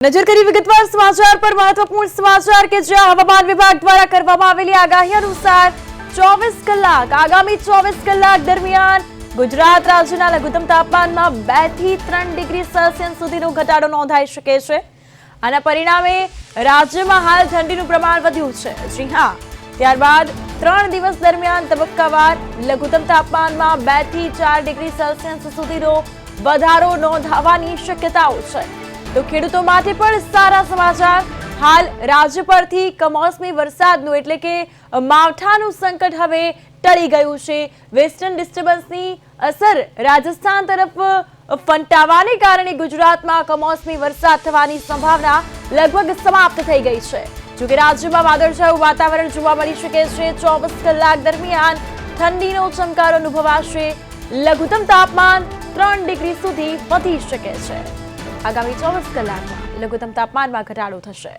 નજર કરી વિગતવાર સમાચાર પર મહત્વપૂર્ણ સમાચાર કે જ્યાં હવામાન વિભાગ દ્વારા કરવામાં આવેલી આગાહી અનુસાર ચોવીસ કલાક, આગામી ચોવીસ કલાક દરમિયાન ગુજરાત રાજ્યના લઘુત્તમ તાપમાનમાં બેથી ત્રણ ડિગ્રી સેલ્સિયસ સુધીનો ઘટાડો નોંધાઈ શકે છે. આના પરિણામે રાજ્યમાં હાલ ઠંડીનું પ્રમાણ વધ્યું છે. જી હા, ત્યારબાદ ત્રણ દિવસ દરમિયાન તબક્કાવાર લઘુત્તમ તાપમાનમાં બેથી ચાર ડિગ્રી સેલ્સિયસ સુધીનો વધારો નોંધાવાની શક્યતાઓ છે. તો ખેડૂતો માટે પણ સારા સમાચાર. હાલ રાજ્ય પરથી કમોસમી વરસાદનું એટલે કે માવઠાનું સંકટ હવે ટળી ગયું છે. વેસ્ટર્ન ડિસ્ટર્બન્સની અસર રાજસ્થાન તરફ ફંટાવાને કારણે ગુજરાતમાં કમોસમી વરસાદ થવાની સંભાવના લગભગ સમાપ્ત થઈ ગઈ છે. જોકે રાજ્યમાં વાદળછાયું વાતાવરણ જોવા મળી શકે છે. ચોવીસ કલાક દરમિયાન ઠંડીનો ચમકારો અનુભવાશે. લઘુત્તમ તાપમાન ત્રણ ડિગ્રી સુધી વધી શકે છે. આગામી ચોવીસ કલાકમાં લઘુત્તમ તાપમાનમાં ઘટાડો થશે.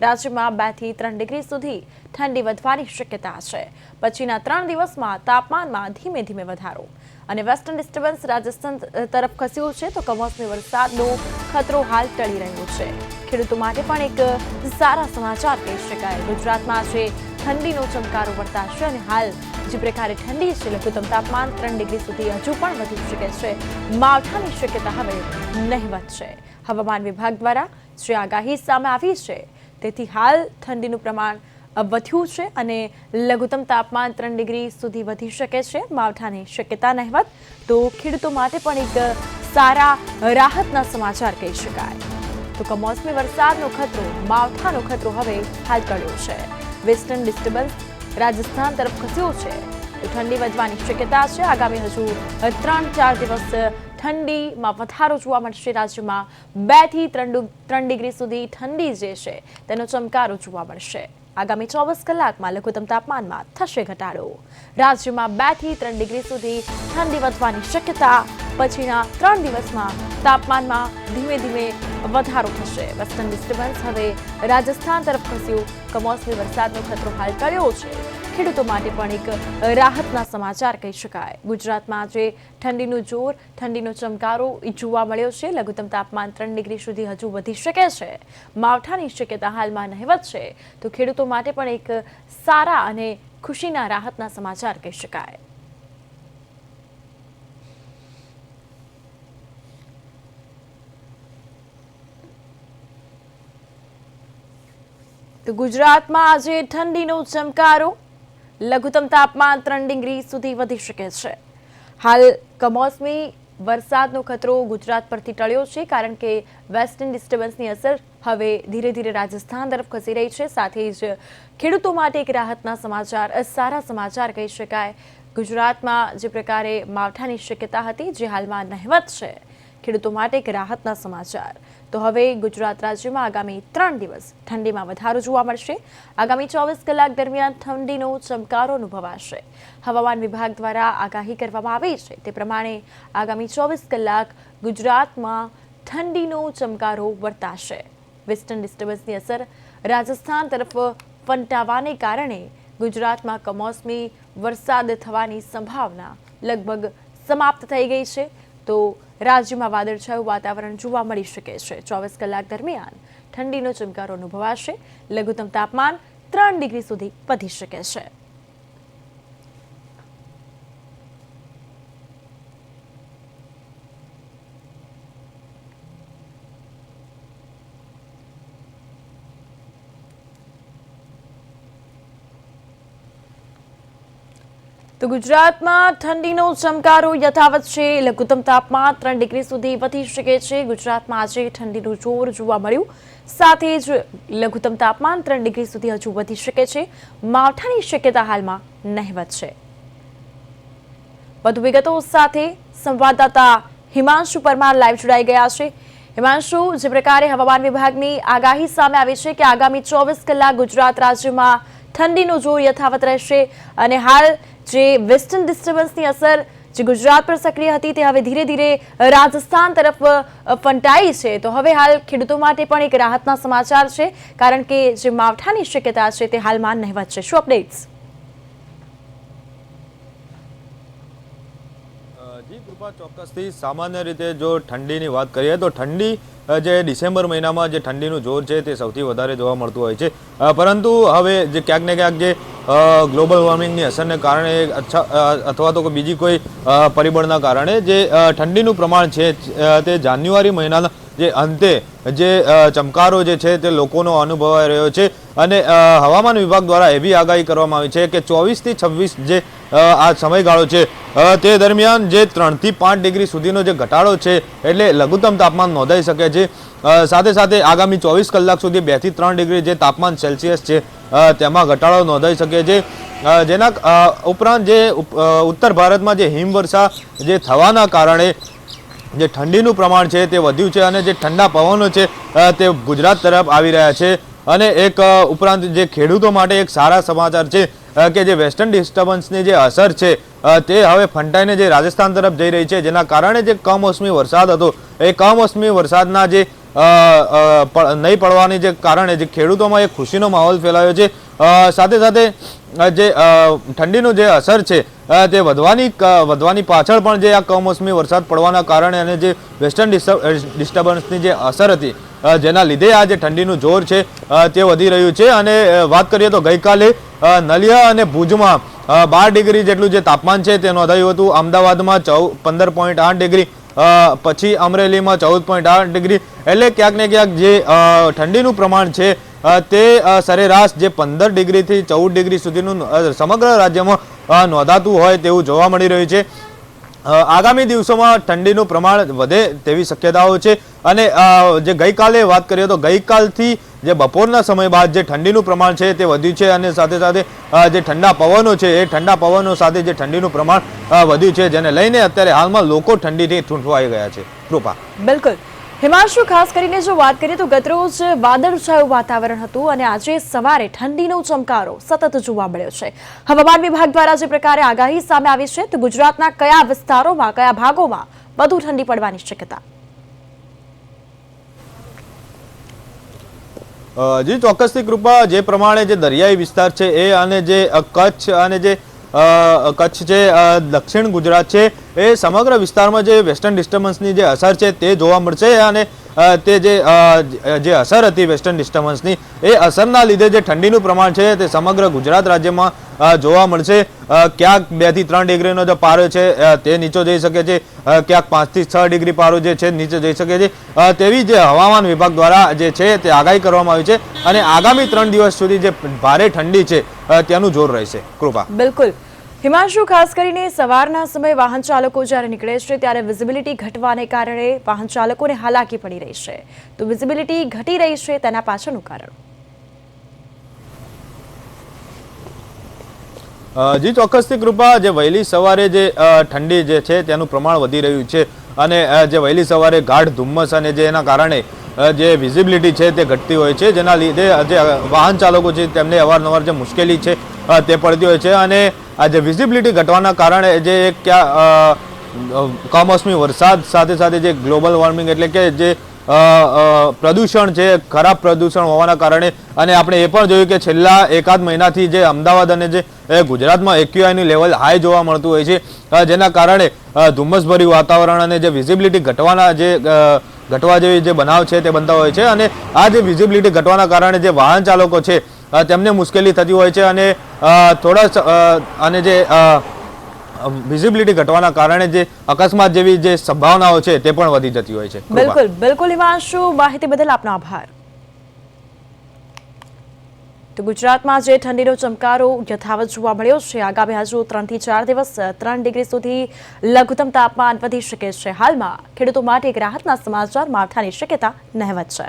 રાજ્યમાં બેથી ત્રણ ડિગ્રી સુધી ઠંડી વધવાની શક્યતા છે. પછીના ત્રણ દિવસમાં તાપમાનમાં ધીમે ધીમે વધારો. અને વેસ્ટર્ન ડિસ્ટર્બન્સ રાજસ્થાન તરફ ખસ્યું છે તો કમોસમી વરસાદનો ખતરો હાલ ટળી રહ્યો છે. ખેડૂતો માટે પણ એક સારા સમાચાર કહી શકાય. ગુજરાતમાં આજે ઠંડીનો ચમકારો વર્તાશે અને હાલ જે પ્રકારે ઠંડી છે, લઘુત્તમ તાપમાન ત્રણ ડિગ્રી સુધી હજુ પણ વધી શકે છે. માવઠાની શક્યતા હવે નહિવત છે. હવામાન વિભાગ દ્વારા જે આગાહી સામે આવી છે, તેથી હાલ ઠંડીનું પ્રમાણ વધ્યું છે અને લઘુત્તમ તાપમાન ત્રણ ડિગ્રી સુધી વધી શકે છે. માવઠાની શક્યતા નહિવત, તો ખેડૂતો માટે પણ એક સારા રાહતના સમાચાર કહી શકાય. તો કમોસમી વરસાદનો ખતરો, માવઠાનો ખતરો હવે હાલ ટળ્યો છે. વેસ્ટર્ન ડિસ્ટર્બન્સ રાજસ્થાન તરફ ખસ્યો છે. ઠંડી વધવાની શક્યતા છે. આગામી હજુ ત્રણ ચાર દિવસ ઠંડીમાં વધારો જોવા મળશે. રાજ્યમાં બેથી ત્રણ ત્રણ ડિગ્રી સુધી ઠંડી જે છે તેનો ચમકારો જોવા મળશે. આગામી ચોવીસ કલાકમાં લઘુત્તમ તાપમાનમાં થશે ઘટાડો. રાજ્યમાં બેથી ત્રણ ડિગ્રી સુધી ઠંડી વધવાની શક્યતા પછીના ત્રણ દિવસમાં તાપમાનમાં ધીમે ધીમે વધારો થશે. વેસ્ટર્ન ડિસ્ટર્બન્સ હવે રાજસ્થાન તરફ ખસ્યું. કમોસમી વરસાદનો ખતરો હાલ ટળ્યો છે. ખેડૂતો માટે પણ એક રાહતના સમાચાર કહી શકાય. ગુજરાતમાં આજે ઠંડીનું જોર, ઠંડીનો ચમકારો જોવા મળ્યો છે. લઘુત્તમ તાપમાન ત્રણ ડિગ્રી સુધી હજુ વધી શકે છે. માવઠાની શક્યતા હાલમાં નહેવત છે. તો ખેડૂતો માટે પણ એક સારા અને ખુશીના રાહતના સમાચાર કહી શકાય. તો ગુજરાતમાં આજે ઠંડીનો ચમકારો. લઘુત્તમ તાપમાન ત્રણ ડિગ્રી સુધી વધી શકે છે. હાલ કમોસમી વરસાદનો ખતરો ગુજરાત પરથી ટળ્યો છે, કારણ કે વેસ્ટર્ન ડિસ્ટર્બન્સની અસર હવે ધીરે ધીરે રાજસ્થાન તરફ ખસી રહી છે. સાથે જ ખેડૂતો માટે એક રાહતના સમાચાર સારા સમાચાર કહી શકાય. ગુજરાતમાં જે પ્રકારે માવઠાની શક્યતા હતી, જે હાલમાં નહેવત છે. ખેડૂતો માટે એક રાહતના સમાચાર. તો હવે ગુજરાત રાજ્યમાં આગામી ત્રણ દિવસ ઠંડીમાં વધારો જોવા મળશે. આગામી ચોવીસ કલાક દરમિયાન ઠંડીનો ચમકારો અનુભવાશે. હવામાન વિભાગ દ્વારા આગાહી કરવામાં આવી છે. તે પ્રમાણે આગામી ચોવીસ કલાક ગુજરાતમાં ઠંડીનો ચમકારો વર્તાશે. વેસ્ટર્ન ડિસ્ટર્બન્સની અસર રાજસ્થાન તરફ ફંટાવાને કારણે ગુજરાતમાં કમોસમી વરસાદ થવાની સંભાવના લગભગ સમાપ્ત થઈ ગઈ છે. તો રાજ્યમાં વાદળછાયું વાતાવરણ જોવા મળી શકે છે. ચોવીસ કલાક દરમિયાન ઠંડીનો ચમકારો અનુભવાશે. લઘુત્તમ તાપમાન ત્રણ ડિગ્રી સુધી વધી શકે છે. તો ગુજરાતમાં ઠંડીનો ચમકારો યથાવત છે. લઘુત્તમ તાપમાન ત્રણ ડિગ્રી સુધી વધી શકે છે. ગુજરાતમાં આજે ઠંડીનું જોર જોવા મળ્યું. સાથે જ લઘુત્તમ તાપમાન ત્રણ ડિગ્રી સુધી હજુ વધી શકે છે. માવઠાની શક્યતા હાલમાં નહેવત છે. વધુ વિગતો સાથે સંવાદદાતા હિમાંશુ પરમાર લાઈવ જોડાઈ ગયા છે. હિમાંશુ, જે પ્રકારે હવામાન વિભાગની આગાહી સામે આવી છે કે આગામી ચોવીસ કલાક ગુજરાત રાજ્યમાં ઠંડીનો જોર યથાવત રહેશે અને હાલ જે વેસ્ટર્ન ડિસ્ટર્બન્સની અસર જે ગુજરાત પર સક્રિય હતી તે હવે ધીરે ધીરે રાજસ્થાન તરફ ફંટાઈ છે. તો હવે હાલ ખેડૂતો માટે પણ એક રાહતના સમાચાર છે. કારણ કે જે માવઠાની શક્યતા છે તે હાલમાં નહેવત છે. શું અપડેટ્સ? જી, કૃપા ચોક્કસથી સામાન્ય રીતે જો ઠંડીની વાત કરીએ તો ઠંડી જે ડિસેમ્બર મહિનામાં જે ઠંડીનું જોર છે તે સૌથી વધારે જોવા મળતું હોય છે. પરંતુ હવે જે ક્યાંક ને ક્યાંક જે ગ્લોબલ વોર્મિંગની અસરને કારણે અચ્છા અથવા તો બીજી કોઈ પરિબળના કારણે જે ઠંડીનું પ્રમાણ છે તે જાન્યુઆરી મહિનાના જે અંતે જે ચમકારો જે છે તે લોકોનો અનુભવાઈ રહ્યો છે. અને હવામાન વિભાગ દ્વારા એવી આગાહી કરવામાં આવી છે કે ચોવીસથી છવ્વીસ જે આ સમયગાળો છે. તે દરમિયાન જે ત્રણથી પાંચ ડિગ્રી સુધીનો જે ઘટાડો છે, એટલે લઘુત્તમ તાપમાન નોંધાઈ શકે છે. સાથે સાથે આગામી ચોવીસ કલાક સુધી બેથી ત્રણ ડિગ્રી જે તાપમાન સેલ્સિયસ છે તેમાં ઘટાડો નોંધાઈ શકે છે. જેના ઉપરાંત જે ઉત્તર ભારતમાં જે હિમવર્ષા જે થવાના કારણે જે ઠંડીનું પ્રમાણ છે તે વધ્યું છે અને જે ઠંડા પવનો છે તે ગુજરાત તરફ આવી રહ્યા છે. અને એક ઉપરાંત જે ખેડૂતો માટે એક સારા સમાચાર છે કે જે વેસ્ટર્ન ડિસ્ટર્બન્સની જે અસર છે તે હવે ફંટાઈને જે રાજસ્થાન તરફ જઈ રહી છે, જેના કારણે જે કમોસમી વરસાદ હતો, એ કમોસમી વરસાદના જે નહીં પડવાની જે કારણે જે ખેડૂતોમાં એક ખુશીનો માહોલ ફેલાયો છે. સાથે સાથે જે ઠંડીનું જે અસર છે તે વધવાની વધવાની પાછળ પણ જે આ કમોસમી વરસાદ પડવાના કારણે અને જે વેસ્ટર્ન ડિસ્ટર્બન્સની જે અસર હતી જેના લીધે આ જે ઠંડીનું જોર છે તે વધી રહ્યું છે. અને વાત કરીએ તો ગઈકાલે નલિયા અને ભુજમાં બાર ડિગ્રી જેટલું જે તાપમાન છે તે નોંધાયું હતું. અમદાવાદમાં ચૌ, પંદર પોઈન્ટ આઠ ડિગ્રી પછી અમરેલીમાં ચૌદ પોઈન્ટ આઠ ડિગ્રી. એટલે ક્યાંક ને ક્યાંક જે ઠંડીનું પ્રમાણ છે તે સરેરાશ જે પંદર ડિગ્રીથી ચૌદ ડિગ્રી સુધીનું સમગ્ર રાજ્યમાં નોંધાતું હોય તેવું જોવા મળી રહ્યું છે. આગામી દિવસોમાં ઠંડીનું પ્રમાણ વધે તેવી શક્યતાઓ છે. અને જે ગઈકાલે વાત કરીએ તો ગઈકાલથી જે બપોરના સમય બાદ જે ઠંડીનું પ્રમાણ છે તે વધ્યું છે અને સાથે સાથે જે ઠંડા પવનો છે એ ઠંડા પવનો સાથે જે ઠંડીનું પ્રમાણ વધ્યું છે, જેને લઈને અત્યારે હાલમાં લોકો ઠંડીથી ઠૂંઠવાઈ ગયા છે. કૃપા. બિલકુલ. હિમાંશુ, ખાસ કરીને જો વાત કરીએ તો ગતરોજ વાદળછાયું વાતાવરણ હતું અને આજે સવારે ઠંડીનો ચમકારો સતત જોવા મળ્યો છે. હવામાન વિભાગ દ્વારા જે પ્રકારે આગાહી સામે આવી છે, તો ગુજરાતના કયા વિસ્તારોમાં, કયા ભાગોમાં વધુ ઠંડી પડવાની શક્યતા? જી, ચોક્કસથી કૃપા જે પ્રમાણે જે દરિયાઈ વિસ્તાર છે એ અને જે કચ્છ અને જે કચ્છ છે દક્ષિણ ગુજરાત છે, એ સમગ્ર વિસ્તારમાં જે વેસ્ટર્ન ડિસ્ટર્બન્સની જે અસર છે તે જોવા મળશે અને તે જે જે અસર હતી વેસ્ટર્ન ડિસ્ટર્બન્સની, એ અસરના લીધે જે ઠંડીનું પ્રમાણ છે, તે સમગ્ર ગુજરાત રાજ્યમાં જોવા મળશે. ક્યાંક બેથી ત્રણ ડિગ્રીનો જે પારો છે તે નીચો જઈ શકે છે ક્યાંક પાંચથી છ ડિગ્રી પારો જે છે, નીચે જઈ શકે છે. તેવી જે હવામાન વિભાગ દ્વારા જે છે, તે આગાહી કરવામાં આવી છે અને આગામી ત્રણ દિવસ સુધી જે ભારે ઠંડી છે ત્યાંનું જોર રહેશે. કૃપા. બિલકુલ. હિમાંશુ, ખાસ કરીને સવારના સમયે વાહન ચાલકો જ્યારે નીકળે છે, ત્યારે વિઝિબિલિટી ઘટવાને કારણે વાહન ચાલકોને હાલાકી પડી રહી છે. તો વિઝિબિલિટી ઘટી રહી છે, તેના પાછળનું કારણ? જી ચોક્કસથી કૃપા, જે વહેલી સવારે જે ઠંડી જે છે, તેનું પ્રમાણ વધી રહ્યું છે. અને જે વહેલી સવારે ગાઢ ધુમ્મસ અને જે એના કારણે જે વિઝિબિલિટી છે તે ઘટતી હોય છે, જેના લીધે જે વાહન ચાલકો છે, તેમને અવારનવાર જે મુશ્કેલી છે તે પડતી હોય છે અને આ જે વિઝિબિલિટી ઘટવાના કારણે જે એક ક્યાં કમોસમી વરસાદ સાથે સાથે જે ગ્લોબલ વોર્મિંગ એટલે કે જે પ્રદૂષણ છે, ખરાબ પ્રદૂષણ હોવાના કારણે અને આપણે એ પણ જોયું કે છેલ્લા એકાદ મહિનાથી જે અમદાવાદ અને જે ગુજરાતમાં એક્યુઆઈનું લેવલ હાઈ જોવા મળતું હોય છે જેના કારણે ધુમ્મસભર્યું વાતાવરણ અને જે વિઝિબિલિટી ઘટવાના જે ઘટવા જેવી જે બનાવ છે તે બનતા હોય છે અને આ જે વિઝિબિલિટી ઘટવાના કારણે જે વાહન ચાલકો છે તેમને મુશ્કેલી થતી હોય છે અને થોડા અને જે વિઝિબિલિટી ઘટવાના કારણે જે અકસ્માત જેવી જે સંભાવનાઓ છે તે પણ વધી જતી હોય છે. બિલકુલ બિલકુલ હિમાંશુ, માહિતી બદલ આપનો આભાર. તો ગુજરાતમાં જે ઠંડીનો ચમકારો યથાવત જોવા મળ્યો છે. આગામી હજુ ત્રણથી ચાર દિવસ, ત્રણ ડિગ્રી સુધી લઘુત્તમ તાપમાન વધી શકે છે. હાલમાં ખેડૂતો માટે એક રાહતના સમાચાર માવઠાની શક્યતા નહેવત છે.